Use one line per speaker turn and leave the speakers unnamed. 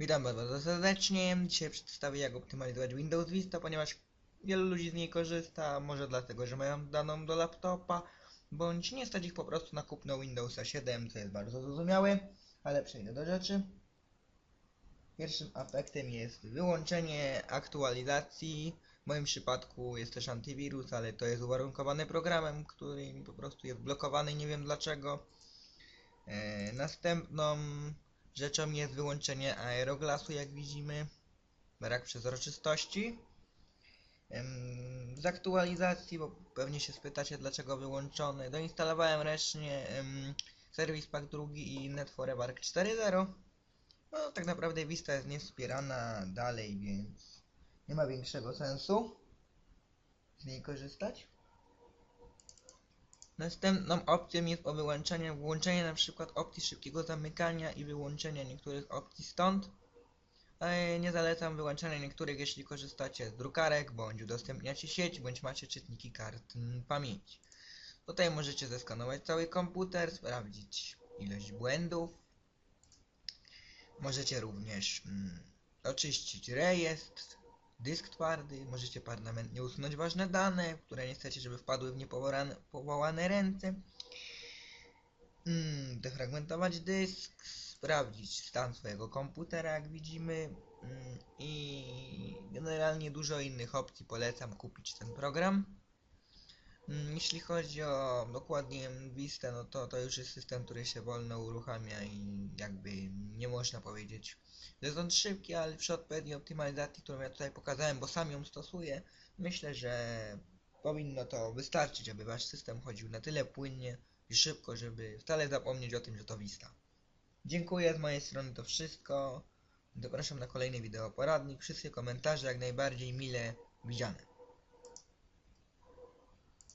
Witam bardzo serdecznie. Dzisiaj przedstawię jak optymalizować Windows Vista, ponieważ wielu ludzi z niej korzysta, może dlatego, że mają daną do laptopa, bądź nie stać ich po prostu na kupno Windowsa 7, co jest bardzo zrozumiałe, ale przejdę do rzeczy. Pierwszym aspektem jest wyłączenie aktualizacji. W moim przypadku jest też antywirus, ale to jest uwarunkowane programem, który po prostu jest blokowany, nie wiem dlaczego. E, następną rzeczą jest wyłączenie aeroglasu, jak widzimy. Brak przezroczystości. Z aktualizacji, bo pewnie się spytacie dlaczego wyłączone. Doinstalowałem ręcznie Service Pack 2 i Net Forever 4.0. No tak naprawdę Vista jest niewspierana dalej, więc nie ma większego sensu z niej korzystać. Następną opcją jest o wyłączenie, włączenie przykład opcji szybkiego zamykania i wyłączenia niektórych opcji stąd. Ale nie zalecam wyłączania niektórych, jeśli korzystacie z drukarek, bądź udostępniacie sieć, bądź macie czytniki kart pamięci. Tutaj możecie zeskanować cały komputer, sprawdzić ilość błędów. Możecie również mm, oczyścić rejestr, dysk twardy, możecie permanentnie usunąć ważne dane, które nie chcecie, żeby wpadły w niepowołane powołane ręce. Mm, defragmentować dysk, sprawdzić stan swojego komputera, jak widzimy. Mm, I generalnie dużo innych opcji polecam kupić ten program. Mm, Jeśli chodzi o dokładnie Vista, no to to już jest system, który się wolno uruchamia i jakby nie można powiedzieć, że jest on szybki, ale przy odpowiedniej optymalizacji, którą ja tutaj pokazałem, bo sam ją stosuję, myślę, że powinno to wystarczyć, aby wasz system chodził na tyle płynnie i szybko, żeby wcale zapomnieć o tym, że to Vista. Dziękuję z mojej strony to wszystko. Zapraszam na kolejny wideo poradnik. Wszystkie komentarze jak najbardziej mile widziane.